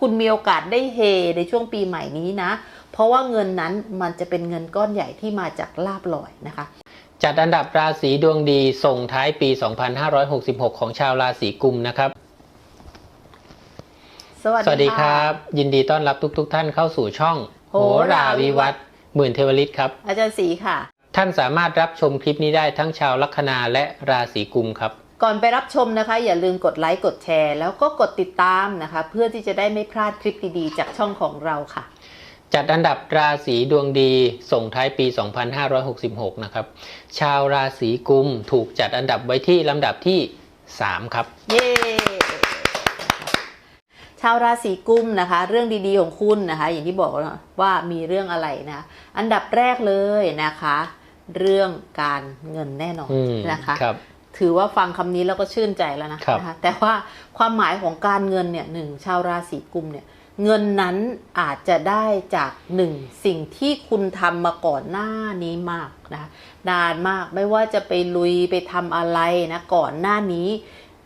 คุณมีโอกาสได้เฮในช่วงปีใหม่นี้นะ เพราะว่าเงินนั้นมันจะเป็นเงินก้อนใหญ่ที่มาจากลาบลอยนะคะ จัดอันดับราศีดวงดีส่งท้ายปี 2566 ของชาวราศีกุมนะครับสวัสสวัสดีะครับ ยินดีต้อนรับทุก ๆทท่านเข้าสู่ช่อง โหราวิวัฒน์หมื่นเทวฤทธิ์ครับ อาจารย์ศรีค่ะ ท่านสามารถรับชมคลิปนี้ได้ทั้งชาวลัคนาและราศีกุมครับ ก่อนไปรับชมนะคะ อย่าลืมกดไลค์กดแชร์ แล้วก็กดติดตามนะคะ เพื่อที่จะได้ไม่พลาดคลิปดีๆ จากช่องของเราค่ะ จัดอันดับราศีดวงดีส่งท้ายปี 2566 นะครับ ชาวราศีกุมถูกจัดอันดับไว้ที่ลำดับที่ 3 ครับ เย้ชาวราศีกุมนะคะ เรื่องดีๆของคุณนะคะ อย่างที่บอกว่ามีเรื่องอะไรนะอันดับแรกเลยนะคะ เรื่องการเงินแน่นอนอืมนะคะครับ ถือว่าฟังคำนี้แล้วก็ชื่นใจแล้วนะครับนะคะแต่ว่าความหมายของการเงินเนี่ยหนึ่งชาวราศีกุมเนี่ยเงินนั้นอาจจะได้จากหนึ่งสิ่งที่คุณทำมาก่อนหน้านี้มากนะคะนานมากไม่ว่าจะไปลุยไปทำอะไรนะก่อนหน้านี้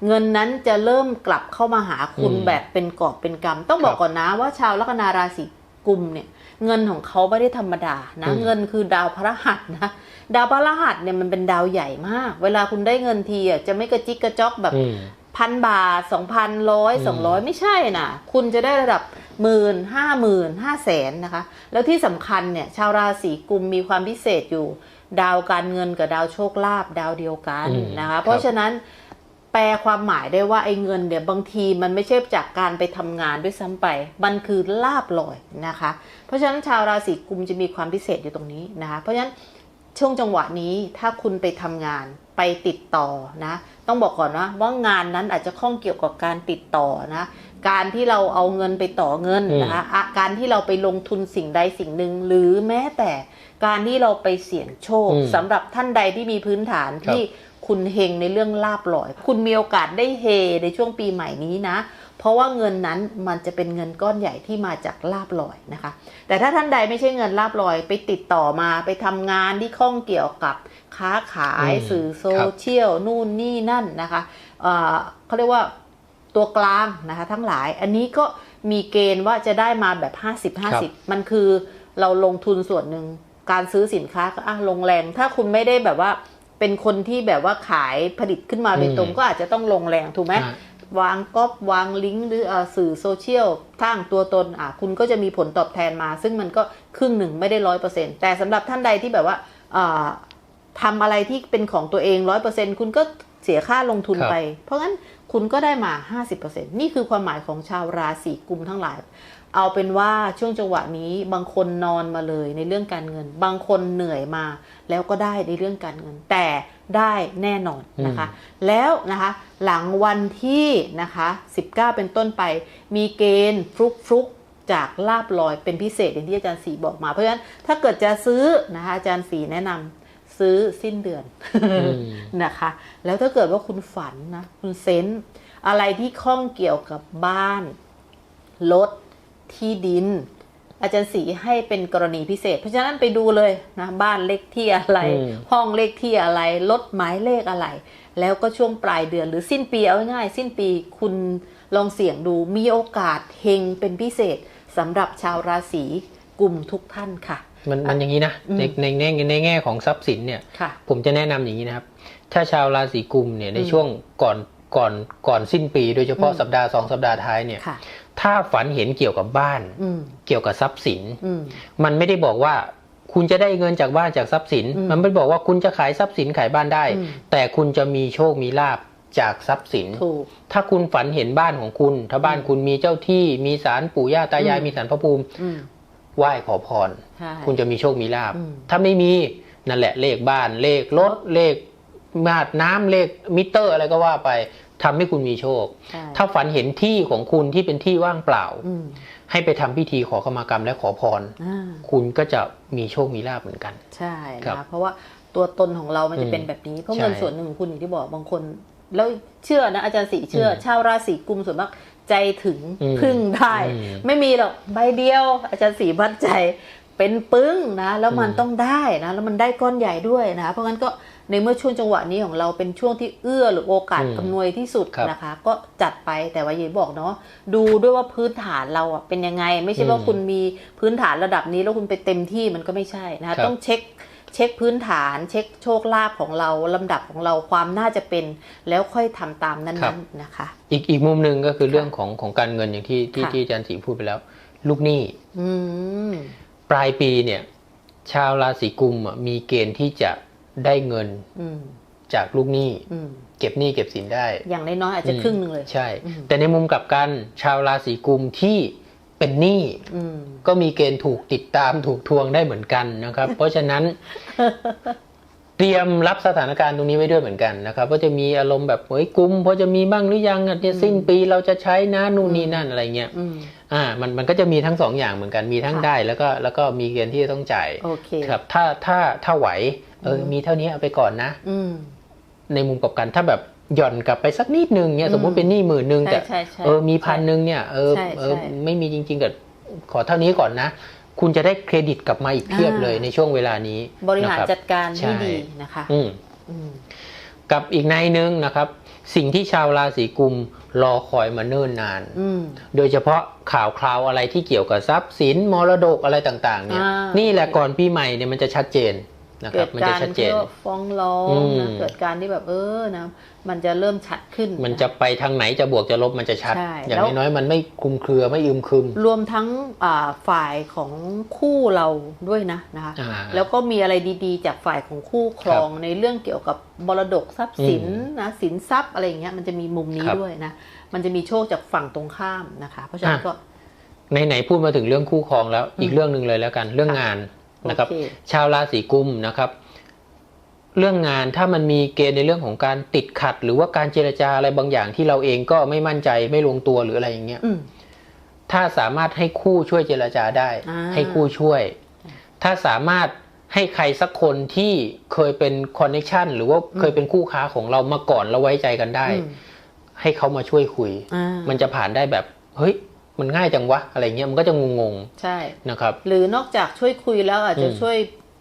เงินนั้นจะเริ่มกลับเข้ามาหาคุณอืมแบบเป็นกอบเป็นกำต้องบอกครับก่อนนะว่าชาวลัคนาราศี กุมเนี่ยเงินของเขาไม่ได้ธรรมดานะอืมเงินคือดาวพระหัสนะ ดาวพระหัสเนี่ยมันเป็นดาวใหญ่มาก เวลาคุณได้เงินทีอะจะไม่กระจิกกระจอกแบบอืมพันบาทสองพันร้อยอืสองมร้อยไม่ใช่นะคุณจะได้ระดับหมื่นห้าหมื่นห้าแสนนะคะ แล้วที่สำคัญเนี่ย ชาวราศีกุมมีความพิเศษอยู่ ดาวการเงินกับดาวโชคลาภดาวเดียวกันอืมนะคะครับเพราะฉะนั้น แปลความหมายได้ว่าไอ้เงินเนี่ยบางทีมันไม่ใช่จากการไปทำงานด้วยซ้ำไป มันคือลาบลอยนะคะ เพราะฉะนั้นชาวราศีกุมจะมีความพิเศษอยู่ตรงนี้นะคะ เพราะฉะนั้นช่วงจังหวะนี้ถ้าคุณไปทำงานไปติดต่อนะ ต้องบอกก่อนนะว่างานนั้นอาจจะข้องเกี่ยวกับการติดต่อนะการที่เราเอาเงินไปต่อเงินนะคะอะการที่เราไปลงทุนสิ่งใดสิ่งหนึ่งหรือแม้แต่การที่เราไปเสี่ยงโชคอืมสำหรับท่านใดที่มีพื้นฐานครับที่ คุณเฮงในเรื่องลาบลอย คุณมีโอกาสได้เฮในช่วงปีใหม่นี้นะ เพราะว่าเงินนั้นมันจะเป็นเงินก้อนใหญ่ที่มาจากลาบลอยนะคะ แต่ถ้าท่านใดไม่ใช่เงินลาบลอยไปติดต่อมาไปทำงานที่ข้องเกี่ยวกับค้าขายอืมสื่อโซเชียลนู่นนี่นั่นนะคะเอ่อเขาเรียกว่าตัวกลางนะคะทั้งหลายอันนี้ก็มีเกณฑ์ว่าจะได้มาแบบ 50 50 มันคือเราลงทุนส่วนหนึ่งการซื้อสินค้าก็อะลงแรง ถ้าคุณไม่ได้แบบว่า เป็นคนที่แบบว่าขายผลิตขึ้นมาโดยตรงอืมก็อาจจะต้องลงแรงถูกไหมอะวางก๊อปวางลิงก์หรือเอ่อสื่อโซเชียลทางตัวตนอะคุณก็จะมีผลตอบแทนมา ซึ่งมันก็ครึ่งหนึ่งไม่ได้ร้อยเปอร์เซ็นต์แต่สำหรับท่านใดที่แบบว่าอ่าทำอะไรที่เป็นของตัวเองร้อยเปอร์เซ็นต์คุณก็เสียค่าลงทุนครับไป เพราะงั้นคุณก็ได้มา 50%นี่คือความหมายของชาวราศีกุมทั้งหลาย เอาเป็นว่าช่วงจังหวะนี้บางคนนอนมาเลยในเรื่องการเงิน บางคนเหนื่อยมา แล้วก็ได้ในเรื่องการเงิน แต่ได้แน่นอนนะคะ แล้วนะคะหลังวันที่นะคะ19 เป็นต้นไป มีเกณฑ์ฟลุกฟลุกๆจากลาบลอยเป็นพิเศษอย่างที่อาจารย์สีบอกมา เพราะฉะนั้นถ้าเกิดจะซื้อนะคะอาจารย์สีแนะนำซื้อสิ้นเดือนอืมนะคะ แล้วถ้าเกิดว่าคุณฝันนะคุณเซนส์อะไรที่ข้องเกี่ยวกับบ้านรถ ที่ดิน อาจารย์สีให้เป็นกรณีพิเศษ เพราะฉะนั้นไปดูเลยนะบ้านเลขที่อะไรอืมห้องเลขที่อะไรรถหมายเลขอะไร แล้วก็ช่วงปลายเดือนหรือสิ้นปีเอาง่ายๆสิ้นปีคุณลองเสี่ยงดูมีโอกาสเฮงเป็นพิเศษสำหรับชาวราศีกลุ่มทุกท่านค่ะ มันมันอย่างนี้นะอืมในในแง่ในแง่ของทรัพย์สินเนี่ยค่ะผมจะแนะนำอย่างนี้นะครับ ถ้าชาวราศีกุมเนี่ยในอืมช่วงก่อนก่อนก่อนสิ้นปี โดยเฉพาะอืมสัปดาห์สองสัปดาห์ท้ายเนี่ยค่ะ ถ้าฝันเห็นเกี่ยวกับบ้านอืมเกี่ยวกับทรัพย์สินอืมมันไม่ได้บอกว่าคุณจะได้เงินจากบ้านจากทรัพย์สินอืมมันไม่ได้บอกว่าคุณจะขายทรัพย์สินขายบ้านได้อืมแต่คุณจะมีโชคมีลาบจากทรัพย์สินถูกถ้าคุณฝันเห็นบ้านของคุณ ถ้าบ้านคุณมีเจ้าที่ มีศาลปู่ย่าตายายอืมมีศาลพระภูมิอืมไหว้ขอพรใช่คุณจะมีโชคมีลาบอืมถ้าไม่มีนั่นแหละเลขบ้านเลขรถเลขมาดน้ำเลขมิเตอร์อะไรก็ว่าไป ทำให้คุณมีโชคใช่ถ้าฝันเห็นที่ของคุณที่เป็นที่ว่างเปล่าอืมให้ไปทำพิธีขอขมากรรมและขอพรอ่าคุณก็จะมีโชคมีลาบเหมือนกัน ใช่ครับนะเพราะว่าตัวตนของเรามันจะอืมเป็นแบบนี้ เพราะใช่เงินส่วนหนึ่งของคุณอย่างที่บอกบางคน แล้วเชื่อนะอาจารย์สีเชื่ออมชาวราศีกุมส่วนมากใจถึงอืมพึ่งได้อืมไม่มีหรอกใบเดียว อาจารย์สีมั่นใจเป็นปึ้งนะ แล้วมันอืมต้องได้นะ แล้วมันได้ก้อนใหญ่ด้วยนะ เพราะงั้นก็ ในเมื่อช่วงจังหวะนี้ของเราเป็นช่วงที่เอื้อหรือโอกาสอืมอำนวยที่สุดครับนะคะ ก็จัดไปแต่ว่าอย่าบอกเนาะดูด้วยว่าพื้นฐานเราอะเป็นยังไง ไม่ใช่ว่าอืมคุณมีพื้นฐานระดับนี้แล้วคุณไปเต็มที่มันก็ไม่ใช่นะคะครับต้องเช็คเช็คพื้นฐาน เช็คโชคลาภของเราลำดับของเราความน่าจะเป็น แล้วค่อยทำตามนั้นๆนะคะ อีกอีกมุมหนึ่งก็คือเรื่องของของการเงินอย่างที่ที่ค่ะที่อาจารย์ศรีพูดไปแล้ว ลูกหนี้อืมปลายปีเนี่ย ชาวราศีกุมอะมีเกณฑ์ที่จะ ได้เงินอืมจากลูกหนี้อืมเก็บหนี้เก็บสินได้ อย่างน้อยๆอาจจะครึ่งหนึ่งเลย ใช่อืมแต่ในมุมกลับกันชาวราศีกุมที่เป็นหนี้อืมก็มีเกณฑ์ถูกติดตามถูกทวงได้เหมือนกันนะครับ เพราะฉะนั้น เตรียมรับสถานการณ์ตรงนี้ไว้ด้วยเหมือนกันนะครับว่าจะมีอารมณ์แบบเฮ้ยกุมพอจะมีบ้างหรือยังอะเนี่ยสิ้นปีเราจะใช้นะนู่นนี่นั่นอะไรเงี้ยอืมอ่ามันมันก็จะมีทั้งสองอย่างเหมือนกันมีทั้งค่ะได้แล้วก็แล้วก็มีเกณฑ์ที่จะต้องจ่ายโอเคครับถ้าถ้าถ้าไหวเอออมมีเท่านี้เอาไปก่อนนะอืมในมุมกลับกันถ้าแบบหย่อนกลับไปสักนิดนึงเนี่ยสมมติเป็นหนี้หมื่นหนึ่งใช่แต่ใช่ใช่เออมีพันหนึ่งเนี่ยเออใช่เออใช่ไม่มีจริง ๆก็ขอเท่านี้ก่อนนะ คุณจะได้เครดิตกลับมาอีกเพียบอ่าเลยในช่วงเวลานี้ บริหารนะคจัดการใช่ที่ดีนะคะอืมอืมกับอีกในหนึ่งนะครับ สิ่งที่ชาวราศีกุมรอคอยมาเนิ่นนานอืมโดยเฉพาะข่าวคราวอะไรที่เกี่ยวกับทรัพย์สินมรดกอะไรต่าง ๆ เนี่ยอ่านี่นี่แหละก่อนปีใหม่เนี่ยมันจะชัดเจนนะค เกิรับดมันกาจะรชัดเจที่นว่าฟ้องร้องอืมนะเกิดการที่แบบเออนะมันจะเริ่มชัดขึ้น มันจะไปทางไหนจะบวกจะลบมันจะชัดใช่อย่างแล้วน้อยๆมันไม่คลุมเครือไม่อึมครึม รวมทั้งอ่าฝ่ายของคู่เราด้วยนะนะคะอ่าแล้วก็มีอะไรดีๆ จากฝ่ายของคู่ครองในเรื่องเกี่ยวกับมรดกทรัพย์สินอืมนะสินทรัพย์อะไรอย่างเงี้ยมันจะมีมุมนี้ครับด้วยนะมันจะมีโชคจากฝั่งตรงข้ามนะคะ เพราะฉะนั้นอะก็ไหนๆพูดมาถึงเรื่องคู่ครองแล้วอีกเรื่องหนึ่งเลยแล้วกันเรื่องงาน นะครับโอเคชาวราศีกุมนะครับ เรื่องงานถ้ามันมีเกณฑ์ในเรื่องของการติดขัด หรือว่าการเจรจาอะไรบางอย่างที่เราเองก็ไม่มั่นใจไม่ลงตัวหรืออะไรอย่างเงี้ยอืมถ้าสามารถให้คู่ช่วยเจรจาได้อ่าให้คู่ช่วย ถ้าสามารถให้ใครสักคนที่เคยเป็นคอนเนคชันหรือว่าเคยเป็นคู่ค้าของเรามาก่อนแล้วไว้ใจกันได้อืมให้เขามาช่วยคุยอ่ามันจะผ่านได้แบบ เฮ้ย มันง่ายจังวะอะไรเงี้ยมันก็จะงงใช่ๆนะครับ หรือนอกจากช่วยคุยแล้วอาจจะอืมช่วย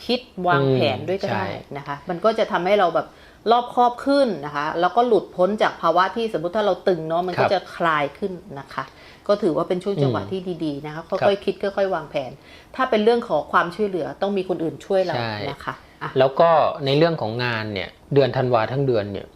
คิดวางอืมแผนด้วยก็ใช่ได้นะคะ มันก็จะทำให้เราแบบรอบคอบขึ้นนะคะ แล้วก็หลุดพ้นจากภาวะที่สมมติถ้าเราตึงเนาะมันก็จะคลายขึ้นนะคะ ก็ถือว่าเป็นช่วงจังหวะที่ดีๆนะคะค่อยๆคิดค่อยๆวางแผน ถ้าเป็นเรื่องของความช่วยเหลือต้องมีคนอื่นช่วยเราใช่นะคะอะแล้วก็ในเรื่องของงานเนี่ยเดือนธันวาทั้งเดือนเนี่ย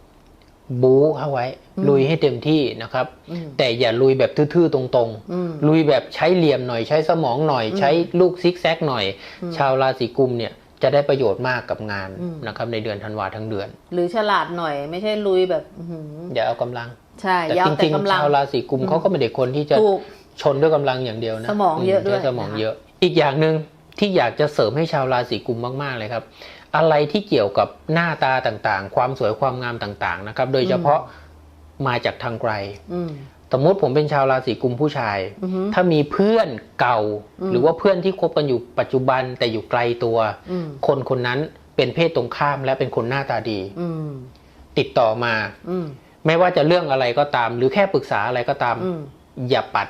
บู๊เข้าไว้ ลุยให้เต็มที่นะครับอืมแต่อย่าลุยแบบทื่อๆตรงอืมๆลุยแบบใช้เหลี่ยมหน่อยใช้สมองหน่อย ใช้ลูกซิกแซกหน่อยอืมชาวราศีกุมเนี่ยจะได้ประโยชน์มากกับงานอืมนะครับในเดือนธันวาทั้งเดือน หรือฉลาดหน่อยไม่ใช่ลุยแบบอื้อหืออย่าเอากำลัง ใช่แต่ยาวจแต่ริงกำๆลังชาวราศีกุมเขาก็ไม่ได้คนที่จะถูกชนด้วยกำลังอย่างเดียวนะสมองเยอะด้วยใช้สมองนะคะเยอะ อีกอย่างหนึ่งที่อยากจะเสริมให้ชาวราศีกุมมากๆเลยครับ อะไรที่เกี่ยวกับหน้าตาต่างๆ ความสวยความงามต่างๆนะครับ โดยเฉพาะมาจากทางไกลอืมสมมติผมเป็นชาวราศีกุมผู้ชายอือหือถ้ามีเพื่อนเก่าอืมหรือว่าเพื่อนที่คบกันอยู่ปัจจุบันแต่อยู่ไกลตัวอืมคนคนนั้นเป็นเพศตรงข้ามและเป็นคนหน้าตาดีอืมติดต่อมาอืมไม่ว่าจะเรื่องอะไรก็ตาม หรือแค่ปรึกษาอะไรก็ตามอืมอย่าปัด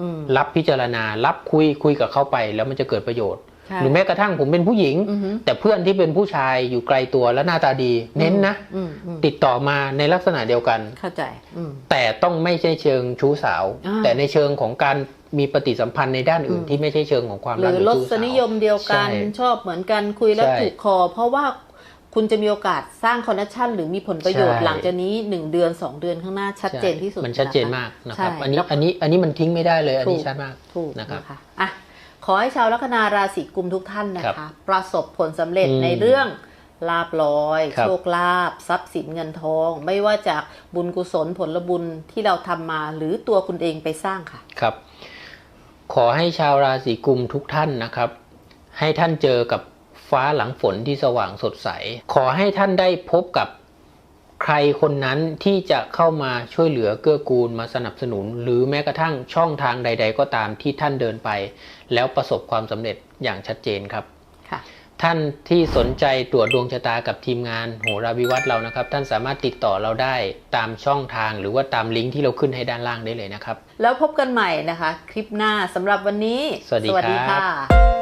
อืมรับพิจารณา รับคุยคุยกับเขาไป แล้วมันจะเกิดประโยชน์ใช่ หรือแม้กระทั่งผมเป็นผู้หญิงอือหือแต่เพื่อนที่เป็นผู้ชายอยู่ไกลตัวและหน้าตาดี เน้นนะอืมอืมติดต่อมาในลักษณะเดียวกันเข้าใจอืมแต่ต้องไม่ใช่เชิงชู้สาวอ่าแต่ในเชิงของการมีปฏิสัมพันธ์ในด้านอื่นอืมที่ไม่ใช่เชิงของความหรักรือหรือรชู้สสาวนิยมเดียวกันใช่ชอบเหมือนกันคุยแล้วใช่ถูกคอ เพราะว่าคุณจะมีโอกาสสร้างคอนเนคชันหรือมีผลประโยชน์ใช่หลังจากนี้หนึ่งเดือนสองเดือนข้างหน้าชัดเจนที่สุดมันชัดเจนนะคะมากนะครับใช่อันนี้แล้วอันนี้อันนี้มันทิ้งไม่ได้เลยอันนี้ถูกชัดมากถูกนะครับนะคะอะ ขอให้ชาวลัคนาราศีกุมทุกท่านนะครัคะบประสบผลสำเร็จอืมในเรื่องลาบลอยครับโชคลาภทรัพย์สินเงินทอง ไม่ว่าจากบุญกุศลผลบุญที่เราทำมาหรือตัวคุณเองไปสร้างค่ะ ครับ ขอให้ชาวราศีกุมทุกท่านนะครับ ให้ท่านเจอกับฟ้าหลังฝนที่สว่างสดใส ขอให้ท่านได้พบกับ ใครคนนั้นที่จะเข้ามาช่วยเหลือเกื้อกูลมาสนับสนุน หรือแม้กระทั่งช่องทางใด ๆ ก็ตามที่ท่านเดินไป แล้วประสบความสำเร็จอย่างชัดเจนครับค่ะท่านที่สนใจตรวจดวงชะตากับทีมงานโหราวิวัฒน์เรานะครับ ท่านสามารถติดต่อเราได้ตามช่องทางหรือว่าตามลิงก์ที่เราขึ้นให้ด้านล่างได้เลยนะครับ แล้วพบกันใหม่นะคะ คลิปหน้าสำหรับวันนี้ สวัสดีครับค่ะ